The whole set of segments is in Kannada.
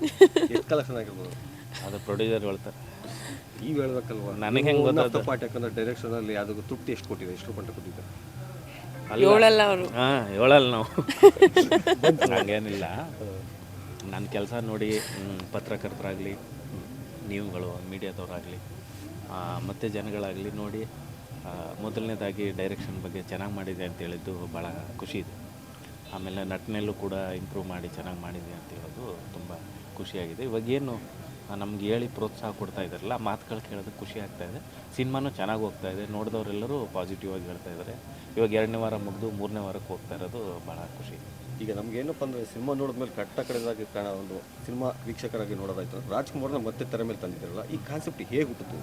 ಎಷ್ಟು ಕಲೆಕ್ಷನ್ ಆಗಿರ್ಬೋದು ಅದು ಪ್ರೊಡ್ಯೂಸರ್ ಹೇಳ್ತಾರೆ. ಈಗ ಹೇಳ್ಬೇಕಲ್ವಾ? ನನಗೆ ಹೆಂಗೆ ಗೊತ್ತಾಗ್ತದೆ? ಪಾಠ ಯಾಕಂದ್ರೆ ಡೈರೆಕ್ಷನ್ ಅಲ್ಲಿ ಅದಕ್ಕೆ ತೃಪ್ತಿ ಎಷ್ಟು ಕೊಟ್ಟಿದೆ ಎಷ್ಟು ರೂಪಾಯಿ ಕೊಟ್ಟಿದ್ದೆ ಏಳಲ್ಲ ಅವರು. ಹಾಂ ಹೇಳಲ್ಲ ನಾವು. ಹಂಗೇನಿಲ್ಲ. ನನ್ನ ಕೆಲಸ ನೋಡಿ ಪತ್ರಕರ್ತರಾಗಲಿ ನೀವುಗಳು ಮೀಡಿಯಾದವರಾಗಲಿ ಮತ್ತು ಜನಗಳಾಗಲಿ ನೋಡಿ ಮೊದಲನೇದಾಗಿ ಡೈರೆಕ್ಷನ್ ಬಗ್ಗೆ ಚೆನ್ನಾಗಿ ಮಾಡಿದೆ ಅಂತ ಹೇಳಿದ್ದು ಭಾಳ ಖುಷಿ ಇದೆ. ಆಮೇಲೆ ನಟನೆಯಲ್ಲೂ ಕೂಡ ಇಂಪ್ರೂವ್ ಮಾಡಿ ಚೆನ್ನಾಗಿ ಮಾಡಿದೆ ಅಂತ ಹೇಳೋದು ಖುಷಿಯಾಗಿದೆ. ಇವಾಗೇನು ನಮ್ಗೆ ಹೇಳಿ ಪ್ರೋತ್ಸಾಹ ಕೊಡ್ತಾ ಇದ್ದಾರಲ್ಲ ಆ ಮಾತುಗಳು ಕೇಳೋದಕ್ಕೆ ಖುಷಿ ಆಗ್ತಾ ಇದೆ. ಸಿನಿಮಾನೂ ಚೆನ್ನಾಗಿ ಹೋಗ್ತಾ ಇದೆ. ನೋಡಿದವರೆಲ್ಲರೂ ಪಾಸಿಟಿವ್ ಆಗಿ ಹೇಳ್ತಾ ಇದ್ದಾರೆ. ಇವಾಗ ಎರಡನೇ ವಾರ ಮುಗಿದು ಮೂರನೇ ವಾರಕ್ಕೆ ಹೋಗ್ತಾ ಇರೋದು ಭಾಳ ಖುಷಿ. ಈಗ ನಮ್ಗೆ ಏನಪ್ಪ ಅಂದ್ರೆ ಸಿನಿಮಾ ನೋಡಿದ್ಮೇಲೆ ಕಟ್ಟ ಕಡೆದಾಗಿ ಕಾಣ ಒಂದು ಸಿನಿಮಾ ವೀಕ್ಷಕರಾಗಿ ನೋಡೋದಾಯ್ತು. ರಾಜ್ಕುಮಾರ್ನ ಮತ್ತೆ ತೆರೆ ಮೇಲೆ ತಂದಿದ್ದಾರಲ್ಲ ಈ ಕಾನ್ಸೆಪ್ಟ್ ಹೇಗೆ ಹುಟ್ಟಿತು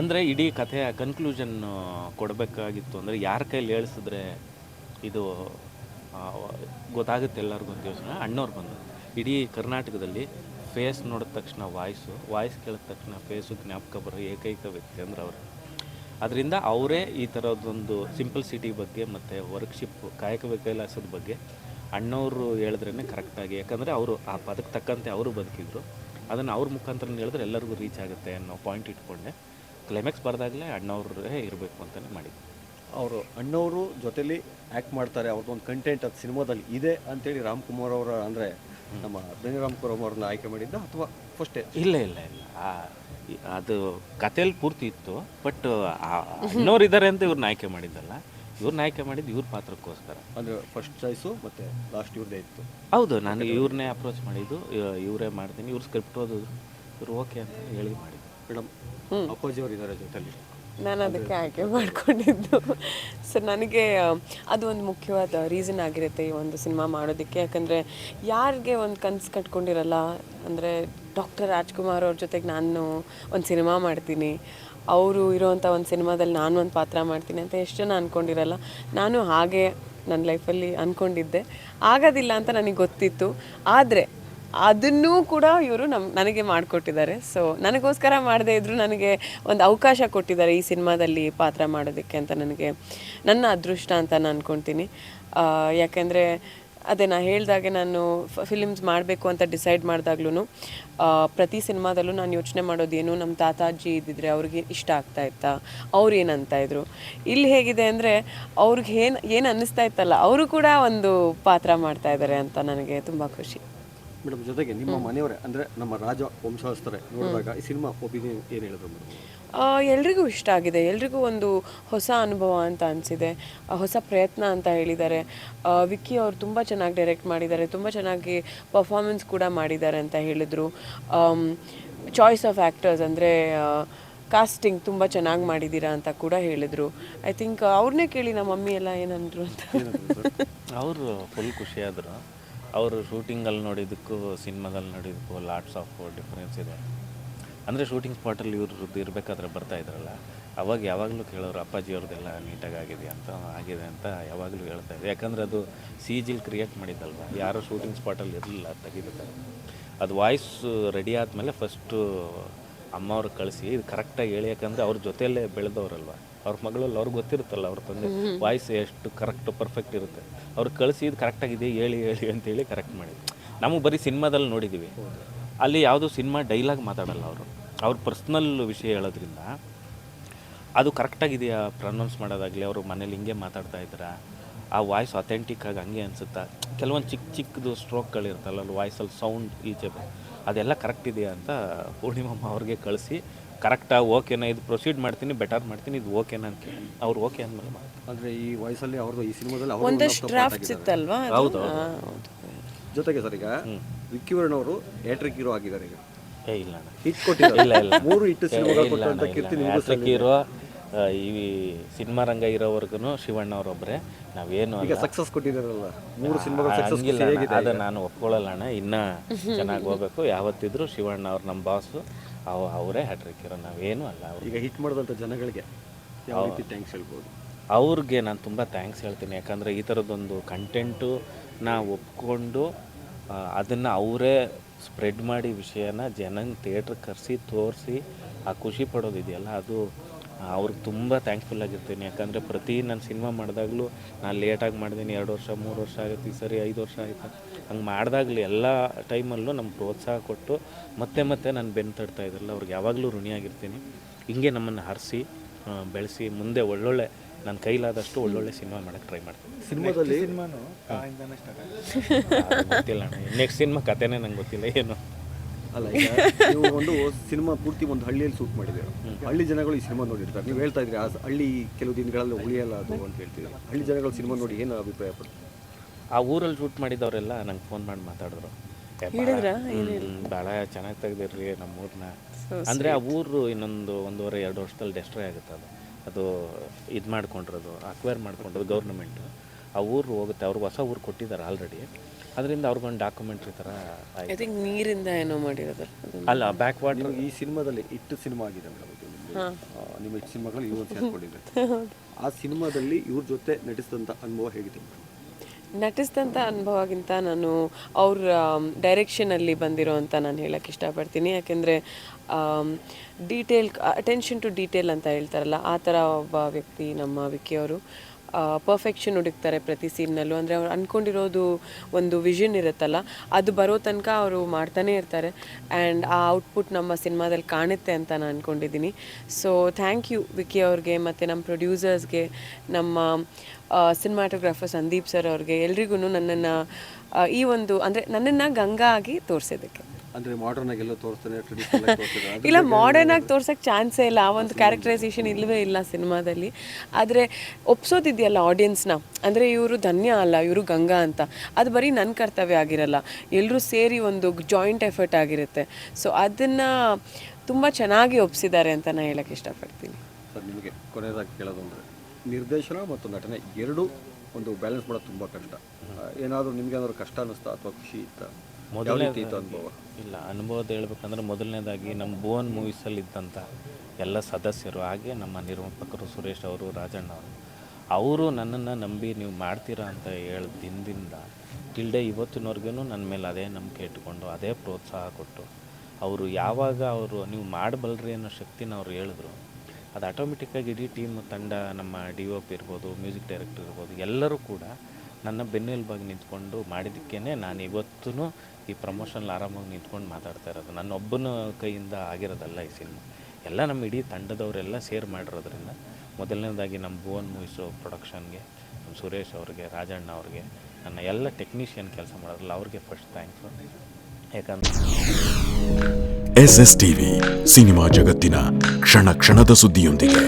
ಅಂದರೆ ಇಡೀ ಕಥೆಯ ಕನ್ಕ್ಲೂಷನ್ ಕೊಡಬೇಕಾಗಿತ್ತು ಅಂದರೆ ಯಾರ ಕೈಲಿ ಹೇಳಿಸಿದ್ರೆ ಇದು ಗೊತ್ತಾಗುತ್ತೆ ಎಲ್ಲರಿಗೂ ಅಂತ ಯೋಚನೆ. ಅಣ್ಣವ್ರು ಬಂದು ಇಡೀ ಕರ್ನಾಟಕದಲ್ಲಿ ಫೇಸ್ ನೋಡಿದ ತಕ್ಷಣ ವಾಯ್ಸು ವಾಯ್ಸ್ ಕೇಳಿದ ತಕ್ಷಣ ಫೇಸು ಜ್ಞಾಪಕ ಬರೋ ಏಕೈಕ ವ್ಯಕ್ತಿ ಅಂದ್ರೆ ಅವರು. ಅದರಿಂದ ಅವರೇ ಈ ಥರದ್ದೊಂದು ಸಿಂಪಲ್ ಸಿಟಿ ಬಗ್ಗೆ ಮತ್ತು ವರ್ಕ್ಶಿಪ್ ಕಾಯಕ ಕೈಲಾಸದ ಬಗ್ಗೆ ಅಣ್ಣವರು ಹೇಳಿದ್ರೇ ಕರೆಕ್ಟಾಗಿ ಯಾಕಂದರೆ ಅವರು ಆ ಪದಕ್ಕೆ ತಕ್ಕಂತೆ ಅವರು ಬದುಕಿದ್ರು. ಅದನ್ನು ಅವ್ರ ಮುಖಾಂತರ ಹೇಳಿದ್ರೆ ಎಲ್ಲರಿಗೂ ರೀಚ್ ಆಗುತ್ತೆ ಅನ್ನೋ ಪಾಯಿಂಟ್ ಇಟ್ಕೊಂಡೆ. ಕ್ಲೈಮ್ಯಾಕ್ಸ್ ಬರ್ದಾಗಲೇ ಅಣ್ಣವ್ರೇ ಇರಬೇಕು ಅಂತಲೇ ಮಾಡಿದ್ದೆ ಅವರು ಅಣ್ಣವರು ಜೊತೆಲಿ ಆ್ಯಕ್ಟ್ ಮಾಡ್ತಾರೆ, ಅವ್ರದ್ದು ಒಂದು ಕಂಟೆಂಟ್ ಅದು ಸಿನಿಮಾದಲ್ಲಿ ಇದೆ ಅಂತೇಳಿ ರಾಮ್ಕುಮಾರ್ ಅವರ ಅಂದರೆ ನಮ್ಮ ಬೆನಿರಾಮ್ ಕುರಮ್ ಅವ್ರನ್ನ ಆಯ್ಕೆ ಮಾಡಿದ್ದ ಅಥವಾ ಫಸ್ಟೇ ಇಲ್ಲ ಇಲ್ಲ ಇಲ್ಲ. ಆ- ಅದು ಕಥೆಯಲ್ಲಿ ಪೂರ್ತಿ ಇತ್ತು ಬಟ್ ಇನ್ನೋರು ಇದ್ದಾರೆ ಅಂತ ಇವ್ರನ್ನ ಆಯ್ಕೆ ಮಾಡಿದ್ದಲ್ಲ. ಇವ್ರನ್ನ ಆಯ್ಕೆ ಮಾಡಿದ್ದು ಇವ್ರ ಪಾತ್ರಕ್ಕೋಸ್ಕರ. ಅಂದರೆ ಫಸ್ಟ್ ಚಾಯ್ಸು ಮತ್ತು ಲಾಸ್ಟ್ ಇವ್ರದ್ದೇ ಇತ್ತು. ಹೌದು ನಾನು ಇವ್ರನ್ನೇ ಅಪ್ರೋಚ್ ಮಾಡಿದ್ದು ಇ- ಇವರೇ ಮಾಡ್ತೀನಿ ಇವ್ರು ಸ್ಕ್ರಿಪ್ಟ್ ಓದಿದ್ರು ಇವ್ರು ಓಕೆ ಅಂತ ಹೇಳಿ ಮಾಡಿದ್ದು. ಮೇಡಮ್ ಅಪ್ಪಾಜಿ ಅವರು ಇದ್ದಾರೆ ಜೊತೆಲಿ. ನಾನು ಅದಕ್ಕೆ ಆಯ್ಕೆ ಮಾಡ್ಕೊಂಡಿದ್ದು. ಸೊ ನನಗೆ ಅದು ಒಂದು ಮುಖ್ಯವಾದ ರೀಸನ್ ಆಗಿರುತ್ತೆ ಈ ಒಂದು ಸಿನಿಮಾ ಮಾಡೋದಕ್ಕೆ. ಯಾಕಂದರೆ ಯಾರಿಗೆ ಒಂದು ಕನಸು ಕಟ್ಕೊಂಡಿರಲ್ಲ ಅಂದರೆ ಡಾಕ್ಟರ್ ರಾಜ್ಕುಮಾರ್ ಅವ್ರ ಜೊತೆಗೆ ನಾನು ಒಂದು ಸಿನಿಮಾ ಮಾಡ್ತೀನಿ. ಅವರು ಇರೋವಂಥ ಒಂದು ಸಿನಿಮಾದಲ್ಲಿ ನಾನು ಒಂದು ಪಾತ್ರ ಮಾಡ್ತೀನಿ ಅಂತ ಎಷ್ಟು ಜನ ಅಂದ್ಕೊಂಡಿರಲ್ಲ ನಾನು ಹಾಗೆ ನನ್ನ ಲೈಫಲ್ಲಿ ಅಂದ್ಕೊಂಡಿದ್ದೆ ಆಗೋದಿಲ್ಲ ಅಂತ ನನಗೆ ಗೊತ್ತಿತ್ತು. ಆದರೆ ಅದನ್ನೂ ಕೂಡ ಇವರು ನಮ್, ನನಗೆ ಮಾಡಿಕೊಟ್ಟಿದ್ದಾರೆ. ಸೊ ನನಗೋಸ್ಕರ ಮಾಡದೇ ಇದ್ರು ನನಗೆ ಒಂದು ಅವಕಾಶ ಕೊಟ್ಟಿದ್ದಾರೆ ಈ ಸಿನಿಮಾದಲ್ಲಿ ಪಾತ್ರ ಮಾಡೋದಕ್ಕೆ ಅಂತ ನನಗೆ, ನನ್ನ ಅದೃಷ್ಟ ಅಂತ ನಾನು ಅನ್ಕೊತೀನಿ ಯಾಕೆಂದರೆ ಅದೇ ನಾ ಹೇಳಿದಾಗೆ ನಾನು ಫಿಲಿಮ್ಸ್ ಮಾಡಬೇಕು ಅಂತ ಡಿಸೈಡ್ ಮಾಡಿದಾಗ್ಲೂ ಪ್ರತಿ ಸಿನಿಮಾದಲ್ಲೂ ನಾನು ಯೋಚನೆ ಮಾಡೋದೇನು ನಮ್ಮ ತಾತಾಜಿ ಇದ್ದಿದ್ರೆ ಅವ್ರಿಗೆ ಇಷ್ಟ ಆಗ್ತಾ ಇತ್ತಾ, ಅವ್ರು ಇದ್ರು. ಇಲ್ಲಿ ಹೇಗಿದೆ ಅಂದರೆ ಅವ್ರಿಗೆ ಏನು ಏನು ಅನ್ನಿಸ್ತಾ ಇತ್ತಲ್ಲ, ಅವರು ಕೂಡ ಒಂದು ಪಾತ್ರ ಮಾಡ್ತಾ ಇದ್ದಾರೆ ಅಂತ ನನಗೆ ತುಂಬ ಖುಷಿ. ಮೇಡಮ್ ಜೊತೆಗೆ ನಿಮ್ಮ ಮನೆಯವರೇ ಅಂದರೆ ನಮ್ಮ ರಾಜ ವಂಶಸ್ಥರೇ ನೋಡಿದಾಗ ಈ ಸಿನಿಮಾ ಒಪಿನಿಯನ್ ಏನು ಹೇಳಿದ್ರು ಮೇಡಮ್? ಎಲ್ರಿಗೂ ಇಷ್ಟ ಆಗಿದೆ. ಎಲ್ರಿಗೂ ಒಂದು ಹೊಸ ಅನುಭವ ಅಂತ ಅನಿಸಿದೆ. ಹೊಸ ಪ್ರಯತ್ನ ಅಂತ ಹೇಳಿದ್ದಾರೆ. ವಿಕ್ಕಿ ಅವರು ತುಂಬ ಚೆನ್ನಾಗಿ ಡೈರೆಕ್ಟ್ ಮಾಡಿದ್ದಾರೆ. ತುಂಬ ಚೆನ್ನಾಗಿ ಪರ್ಫಾರ್ಮೆನ್ಸ್ ಕೂಡ ಮಾಡಿದ್ದಾರೆ ಅಂತ ಹೇಳಿದರು. ಚಾಯ್ಸ್ ಆಫ್ ಆ್ಯಕ್ಟರ್ಸ್ ಅಂದರೆ ಕಾಸ್ಟಿಂಗ್ ತುಂಬ ಚೆನ್ನಾಗಿ ಮಾಡಿದ್ದೀರಾ ಅಂತ ಕೂಡ ಹೇಳಿದರು. ಐ ಥಿಂಕ್ ಅವ್ರನ್ನೇ ಕೇಳಿ ನಮ್ಮ ಮಮ್ಮಿ ಎಲ್ಲ ಏನಂದ್ರು ಅಂತ. ಅವರು ಫುಲ್ ಖುಷಿಯಾದರು ಅವರು ಶೂಟಿಂಗಲ್ಲಿ ನೋಡಿದ್ದಕ್ಕೂ, ಸಿನಿಮಾದಲ್ಲಿ ನೋಡಿದ್ದಕ್ಕೂ ಲಾಟ್ಸ್ ಆಫ್ ಡಿಫ್ರೆನ್ಸ್ ಇದೆ. ಅಂದರೆ ಶೂಟಿಂಗ್ ಸ್ಪಾಟಲ್ಲಿ ಇವ್ರದ್ದು ಇರಬೇಕಾದ್ರೆ ಬರ್ತಾ ಇದ್ರಲ್ಲ. ಅವಾಗ ಯಾವಾಗಲೂ ಕೇಳೋರು, ಅಪ್ಪಾಜಿ ಅವ್ರದ್ದೆಲ್ಲ ನೀಟಾಗಿ ಆಗಿದೆ ಅಂತ ಆಗಿದೆ ಅಂತ ಯಾವಾಗಲೂ ಹೇಳ್ತಾ ಇದ್ದೆ ಯಾಕಂದರೆ ಅದು ಸಿ ಜಿಲ್ ಕ್ರಿಯೇಟ್ ಮಾಡಿದ್ದಲ್ವ? ಯಾರೂ ಶೂಟಿಂಗ್ ಸ್ಪಾಟಲ್ಲಿ ಇರಲಿಲ್ಲ ತೆಗಿಬೇಕಾದ್ರೆ ಅದು ವಾಯ್ಸ್ ರೆಡಿ ಆದಮೇಲೆ ಫಸ್ಟು ಅಮ್ಮವ್ರು ಕಳಿಸಿ ಇದು ಕರೆಕ್ಟಾಗಿ ಹೇಳಿ ಯಾಕಂದರೆ ಅವ್ರ ಜೊತೆಯಲ್ಲೇ ಬೆಳೆದವರಲ್ವ? ಅವ್ರ ಮಗಳಲ್ಲಿ ಅವ್ರಿಗೆ ಗೊತ್ತಿರುತ್ತಲ್ಲ ಅವ್ರ ತಂದೆ. ವಾಯ್ಸ್ ಎಷ್ಟು ಕರೆಕ್ಟ್ ಪರ್ಫೆಕ್ಟ್ ಇರುತ್ತೆ. ಅವ್ರಿಗೆ ಕಳಿಸಿ ಇದು ಕರೆಕ್ಟಾಗಿದೆ ಹೇಳಿ ಹೇಳಿ ಅಂತೇಳಿ ಕರೆಕ್ಟ್ ಮಾಡಿದ್ರು ನಮಗೆ ಬರೀ ಸಿನಿಮಾದಲ್ಲಿ ನೋಡಿದ್ದೀವಿ ಅಲ್ಲಿ ಯಾವುದೋ ಸಿನಿಮಾ ಡೈಲಾಗ್ ಮಾತಾಡಲ್ಲ ಅವರು. ಅವ್ರ ಪರ್ಸ್ನಲ್ ವಿಷಯ ಹೇಳೋದ್ರಿಂದ ಅದು ಕರೆಕ್ಟಾಗಿದೆಯಾ ಪ್ರನೌನ್ಸ್ ಮಾಡೋದಾಗಲಿ ಅವರು ಮನೇಲಿ ಹಿಂಗೆ ಮಾತಾಡ್ತಾ ಇದ್ದಾರಾ? ಆ ವಾಯ್ಸ್ ಅಥೆಂಟಿಕ್ ಆಗಿ ಹಂಗೆ ಅನಿಸುತ್ತಾ? ಕೆಲವೊಂದು ಚಿಕ್ಕ ಚಿಕ್ಕದು ಸ್ಟ್ರೋಕ್ಗಳಿರ್ತಲ್ಲ ಅಲ್ಲಿ ವಾಯ್ಸಲ್ಲಿ ಸೌಂಡ್ ಈಚೆ ಅದೆಲ್ಲ ಕರೆಕ್ಟ್ ಇದೆಯಾ ಅಂತ ಪೂರ್ಣಿಮಮ್ಮ ಅವ್ರಿಗೆ ಕಳಿಸಿ ಕರೆಕ್ಟಾಗಿ ಓಕೆನಾ ಇದು ಪ್ರೊಸೀಡ್ ಮಾಡ್ತೀನಿ ಬೆಟರ್ ಮಾಡ್ತೀನಿ ಇದು ಓಕೆನಾ ಅಂತ ಕೇಳಿ. ಅವ್ರು ಓಕೆ ಅಂದ್ಮೇಲೆ ಮಾಡ್ತಾರೆ. ಅಂದರೆ ಈ ವಯಸ್ಸಲ್ಲಿ ಅವ್ರದ್ದು ಈ ಸಿನಿಮಾದಲ್ಲಿ ಅವರು ಒಂದಷ್ಟು ಡ್ರಾಫ್ಟ್ಸ್ ಇತ್ತಲ್ವಾ ಅದು? ಹೌದು, ಜೊತೆಗೆ ಸರ್ ಈಗ ವಿಕ್ಕಿ ವರ್ಣ ಅವರು ಹ್ಯಾಟ್ರಿಕ್ ಹೀರೋ ಆಗಿದ್ದಾರೆ ಈಗ. ಏ ಇಲ್ಲ ಅಣ್ಣ. ಹಿಟ್ ಕೊಟ್ಟಿದ್ದಾರೆ. ಇಲ್ಲ ಇಲ್ಲ. ಮೂರು ಹಿಟ್ ಏ, ಸಿನಿಮಾಗಳು ಕೊಟ್ಟಂತ ಕೀರ್ತಿ ನಿಮಗೂ ಆ, ಈ ಸಿನಿಮಾ ರಂಗ ಇರೋವರೆಗೂ ಶಿವಣ್ಣ ಅವರೊಬ್ಬರೇ ನಾವೇನು ಈಗ ಸಕ್ಸಸ್ ಕೊಟ್ಟಿದ್ದಾರಲ್ಲ? ಮೂರು ಸಿನಿಮಾಗಳು ಸಕ್ಸಸ್ ಹೇಗಿದೆ ಅದು ನಾನು ಒಪ್ಕೊಳ್ಳಲ್ಲ ಅಣ್ಣ. ಇನ್ನೂ ಚೆನ್ನಾಗಿ ಹೋಗ್ಬೇಕು. ಯಾವತ್ತಿದ್ರು ಶಿವಣ್ಣ ಅವ್ರು ನಮ್ಮ ಬಾಸು ಅವ ಅವರೇ ಹ್ಯಾಟ್ರಿಕ್ ಇರೋ ನಾವೇನು ಅಲ್ಲ ಅವ್ರು. ಈಗ ಹಿಟ್ ಮಾಡಿದಂಥ ಜನಗಳಿಗೆ ಯಾವ ರೀತಿ ಥ್ಯಾಂಕ್ಸ್ ಹೇಳ್ಬೋದು? ಅವ್ರಿಗೆ ನಾನು ತುಂಬ ಥ್ಯಾಂಕ್ಸ್ ಹೇಳ್ತೀನಿ. ಯಾಕಂದರೆ ಈ ಥರದ್ದೊಂದು ಕಂಟೆಂಟು ನಾ ಒಪ್ಕೊಂಡು ಅದನ್ನು ಅವರೇ ಸ್ಪ್ರೆಡ್ ಮಾಡಿ ವಿಷಯನ ಜನ ಥಿಯೇಟ್ರ್ ಕರೆಸಿ ತೋರಿಸಿ ಆ ಖುಷಿ ಪಡೋದಿದೆಯಲ್ಲ ಅದು ಅವ್ರಿಗೆ ತುಂಬ ಥ್ಯಾಂಕ್ಫುಲ್ ಆಗಿರ್ತೀನಿ. ಯಾಕಂದರೆ ಪ್ರತಿ ನಾನು ಸಿನಿಮಾ ಮಾಡಿದಾಗಲೂ ನಾನು ಲೇಟಾಗಿ ಮಾಡಿದ್ದೀನಿ ಎರಡು ವರ್ಷ ಮೂರು ವರ್ಷ ಆಗುತ್ತೆ ಈ ಸರಿ ಐದು ವರ್ಷ ಆಯಿತು? ಹಂಗೆ ಮಾಡಿದಾಗಲೂ ಎಲ್ಲ ಟೈಮಲ್ಲೂ ನಮ್ಗೆ ಪ್ರೋತ್ಸಾಹ ಕೊಟ್ಟು ಮತ್ತೆ ಮತ್ತೆ ನಾನು ಬೆನ್ನು ತಡ್ತಾ ಇದ್ರಲ್ಲ ಅವ್ರಿಗೆ ಯಾವಾಗಲೂ ಋಣಿಯಾಗಿರ್ತೀನಿ ಹಿಂಗೆ ನಮ್ಮನ್ನು ಹರಿಸಿ ಬೆಳೆಸಿ ಮುಂದೆ ಒಳ್ಳೊಳ್ಳೆ ನನ್ನ ಕೈಲಾದಷ್ಟು ಒಳ್ಳೊಳ್ಳೆ ಸಿನಿಮಾ ಮಾಡಕ್ಕೆ ಟ್ರೈ ಮಾಡ್ತೀನಿ. ಸಿನಿಮಾದಲ್ಲಿ ಗೊತ್ತಿಲ್ಲ ನೆಕ್ಸ್ಟ್ ಸಿನಿಮಾ ಕತೆನೇ ನಂಗೆ ಗೊತ್ತಿಲ್ಲ ಏನು? ಅಲ್ಲ ಈಗ ನೀವು ಒಂದು ಸಿನಿಮಾ ಪೂರ್ತಿ ಒಂದು ಹಳ್ಳಿಯಲ್ಲಿ ಶೂಟ್ ಮಾಡಿದ್ದೀರ? ಹಳ್ಳಿ ಜನಗಳು ಈ ಸಿನಿಮಾ ನೋಡಿರ್ತಾರೆ. ನೀವು ಹೇಳ್ತಾ ಇದ್ರಿ ಆ ಹಳ್ಳಿ ಕೆಲವು ದಿನಗಳಲ್ಲಿ ಉಳಿಯಲ್ಲ ಅದು ಅಂತ ಹೇಳ್ತೀವಿ ಹಳ್ಳಿ ಜನಗಳು ಸಿನಿಮಾ ನೋಡಿ ಏನು ಅಭಿಪ್ರಾಯ ಪಡ್ತಾರೆ? ಆ ಊರಲ್ಲಿ ಶೂಟ್ ಮಾಡಿದವರೆಲ್ಲ ನಂಗೆ ಫೋನ್ ಮಾಡಿ ಮಾತಾಡಿದ್ರು. ಭಾಳ ಚೆನ್ನಾಗಿ ತೆಗ್ದಿರ್ರಿ ನಮ್ಮ ಊರನ್ನ ಅಂದರೆ ಆ ಊರು ಇನ್ನೊಂದು ಒಂದೂವರೆ ಎರಡು ವರ್ಷದಲ್ಲಿ ಡೆಸ್ಟ್ರಾಯ್ ಆಗುತ್ತೆ ಅದು. ಅದು ಇದು ಮಾಡ್ಕೊಂಡಿರೋದು ಅಕ್ವೈರ್ ಮಾಡ್ಕೊಂಡಿರೋದು ಗೌರ್ಮೆಂಟು ಆ ಊರು ಹೋಗುತ್ತೆ. ಅವ್ರಿಗೆ ಹೊಸ ಊರು ಕೊಟ್ಟಿದ್ದಾರೆ ಆಲ್ರೆಡಿ ಅದರಿಂದ ಅವ್ರಿಗೊಂದು ಡಾಕ್ಯುಮೆಂಟ್ರಿ ಥರ ಐ ಥಿಂಕ್ ನೀರಿಂದ ಏನೋ ಮಾಡಿರೋದಲ್ಲ ಅಲ್ಲ ಬ್ಯಾಕ್ ವಾಟರ್ ನೀವು ಈ ಸಿನಿಮಾದಲ್ಲಿ ಇಟ್ಟು ಸಿನಿಮಾ ಆಗಿದೆ ಮೇಡಮ್ ಇದು ನಿಮ್ದು. ಆ, ನಿಮ್ಮ ಇಟ್ಟು ಸಿನಿಮಾಗಳು ಇವರು ಸೇರ್ಕೊಂಡಿದೆ ಆ ಸಿನಿಮಾದಲ್ಲಿ ಇವ್ರ ಜೊತೆ ನಟಿಸಿದಂಥ ಅನುಭವ ಹೇಗಿದೆ ಮೇಡಮ್? ನಟಿಸಿದಂಥ ಅನುಭವಗಿಂತ ನಾನು ಅವ್ರ ಡೈರೆಕ್ಷನಲ್ಲಿ ಬಂದಿರೋ ಅಂತ ನಾನು ಹೇಳಕ್ಕೆ ಇಷ್ಟಪಡ್ತೀನಿ. ಯಾಕೆಂದರೆ ಡೀಟೇಲ್ ಅಟೆನ್ಷನ್ ಟು ಡೀಟೇಲ್ ಅಂತ ಹೇಳ್ತಾರಲ್ಲ ಆ ಥರ ಒಬ್ಬ ವ್ಯಕ್ತಿ ನಮ್ಮ ವಿಕಿಯವರು ಅವರು. ಪರ್ಫೆಕ್ಷನ್ ಹುಡುಕ್ತಾರೆ ಪ್ರತಿ ಸೀನ್ನಲ್ಲೂ ಅಂದರೆ ಅವ್ರು ಅಂದ್ಕೊಂಡಿರೋದು ಒಂದು ವಿಷನ್ ಇರುತ್ತಲ್ಲ, ಅದು ಬರೋ ತನಕ ಅವರು ಮಾಡ್ತಾನೆ ಇರ್ತಾರೆ. ಆ್ಯಂಡ್ ಆ ಔಟ್ಪುಟ್ ನಮ್ಮ ಸಿನಿಮಾದಲ್ಲಿ ಕಾಣುತ್ತೆ ಅಂತ ನಾನು ಅಂದ್ಕೊಂಡಿದ್ದೀನಿ ಸೊ ಥ್ಯಾಂಕ್ ಯು ವಿಕಿ ಅವ್ರಿಗೆ ಮತ್ತು ನಮ್ಮ ಪ್ರೊಡ್ಯೂಸರ್ಸ್ಗೆ ನಮ್ಮ ಸಿನಿಮಾಟೋಗ್ರಾಫರ್ ಸಂದೀಪ್ ಸರ್ ಅವ್ರಿಗೆ ಎಲ್ರಿಗೂ ನನ್ನನ್ನು ಈ ಒಂದು, ಅಂದರೆ ನನ್ನನ್ನು ಗಂಗಾ ಆಗಿ ತೋರಿಸೋದಕ್ಕೆ. ಅಂದರೆ ಮಾಡರ್ನ್ ಆಗಿ ಎಲ್ಲೋ ತೋರಿಸ್ತಾನೆ ಟ್ರೆಡಿಷನಲ್ ಆಗಿ ತೋರಿಸ್ತಾರೆ ಇಲ್ಲ ಮಾಡರ್ನ್ ಆಗಿ ತೋರ್ಸಕ್ಕೆ ಚಾನ್ಸೇ ಇಲ್ಲ ಆ ಒಂದು ಕ್ಯಾರೆಕ್ಟರೈಸೇಷನ್ ಇಲ್ಲವೇ ಇಲ್ಲ ಸಿನಿಮಾದಲ್ಲಿ. ಆದರೆ ಒಪ್ಸೋದಿದೆಯಲ್ಲ ಆಡಿಯನ್ಸ್ನ ಅಂದರೆ ಇವರು ಧನ್ಯ ಅಲ್ಲ ಇವರು ಗಂಗಾ ಅಂತ. ಅದು ಬರೀ ನನ್ನ ಕರ್ತವ್ಯ ಆಗಿರಲ್ಲ. ಎಲ್ಲರೂ ಸೇರಿ ಒಂದು ಜಾಯಿಂಟ್ ಎಫರ್ಟ್ ಆಗಿರುತ್ತೆ. ಸೊ ಅದನ್ನು ತುಂಬ ಚೆನ್ನಾಗಿ ಒಪ್ಸಿದ್ದಾರೆ ಅಂತ ನಾನು ಹೇಳಕ್ಕೆ ಇಷ್ಟಪಡ್ತೀನಿ. ಸರ್ ನಿಮಗೆ ಕೊನೆಯದಾಗಿ ಕೇಳೋದು ಅಂದರೆ ನಿರ್ದೇಶನ ಮತ್ತು ನಟನೆ ಎರಡೂ ಒಂದು ಬ್ಯಾಲೆನ್ಸ್ ಮಾಡೋದು ತುಂಬ ಕಷ್ಟ. ಏನಾದರೂ ನಿಮಗೆ ಏನಾದರೂ ಕಷ್ಟ ಅನ್ನಿಸ್ತಾ ಅಥವಾ ಖುಷಿ ಇತ್ತಾ? ಇತ್ತು ಅನುಭವ? ಇಲ್ಲ ಅನುಭವದ ಹೇಳ್ಬೇಕಂದ್ರೆ ಮೊದಲನೇದಾಗಿ ನಮ್ಮ ಭುವನ್ ಮೂವೀಸಲ್ಲಿ ಇದ್ದಂಥ ಎಲ್ಲ ಸದಸ್ಯರು ಹಾಗೆ ನಮ್ಮ ನಿರ್ಮಾಪಕರು ಸುರೇಶ್ ಅವರು ರಾಜಣ್ಣ ಅವರು ಅವರು ನನ್ನನ್ನು ನಂಬಿ ನೀವು ಮಾಡ್ತೀರಾ ಅಂತ ಹೇಳ ದಿನದಿಂದ ಟಿಲ್ಡೆ ಇವತ್ತಿನವರೆಗೂ ನನ್ನ ಮೇಲೆ ಅದೇ ನಂಬಿಕೆ ಇಟ್ಕೊಂಡು ಅದೇ ಪ್ರೋತ್ಸಾಹ ಕೊಟ್ಟು ಅವರು ಯಾವಾಗ ಅವರು ನೀವು ಮಾಡಬಲ್ರಿ ಅನ್ನೋ ಶಕ್ತಿನ ಅವ್ರು ಹೇಳಿದ್ರು. ಅದು ಆಟೋಮೆಟಿಕ್ಕಾಗಿ ಇಡೀ ಟೀಮ್ ತಂಡ ನಮ್ಮ ಡಿ ಒ ಪಿ ಇರ್ಬೋದು ಮ್ಯೂಸಿಕ್ ಡೈರೆಕ್ಟರ್ ಇರ್ಬೋದು ಎಲ್ಲರೂ ಕೂಡ ನನ್ನ ಬೆನ್ನೆಲುಬಾಗಿ ನಿಂತ್ಕೊಂಡು ಮಾಡಿದ್ದಕ್ಕೇ ನಾನು ಇವತ್ತೂ ಈ ಪ್ರಮೋಷನಲ್ಲಿ ಆರಾಮಾಗಿ ನಿಂತ್ಕೊಂಡು ಮಾತಾಡ್ತಾ ಇರೋದು. ನನ್ನ ಒಬ್ಬನ ಕೈಯಿಂದ ಆಗಿರೋದಲ್ಲ ಈ ಸಿನಿಮಾ. ಎಲ್ಲ ನಮ್ಮ ಇಡೀ ತಂಡದವರೆಲ್ಲ ಸೇರ್ ಮಾಡಿರೋದ್ರಿಂದ ಮೊದಲನೇದಾಗಿ ನಮ್ಮ ಭುವನ್ ಮೂವೀಸು ಪ್ರೊಡಕ್ಷನ್ಗೆ ನಮ್ಮ ಸುರೇಶ್ ಅವ್ರಿಗೆ, ರಾಜಣ್ಣ ಅವ್ರಿಗೆ, ನನ್ನ ಎಲ್ಲ ಟೆಕ್ನಿಷಿಯನ್ ಕೆಲಸ ಮಾಡೋದ್ರಲ್ಲ ಅವ್ರಿಗೆ ಫಸ್ಟ್ ಥ್ಯಾಂಕ್ಸ್ ಯಾಕಂದ್ರೆ ಎಸ್ ಎಸ್ ಟಿವಿ ಸಿನಿಮಾ ಜಗತ್ತಿನ ಕ್ಷಣ ಕ್ಷಣದ ಸುದ್ದಿಯೊಂದಿಗೆ.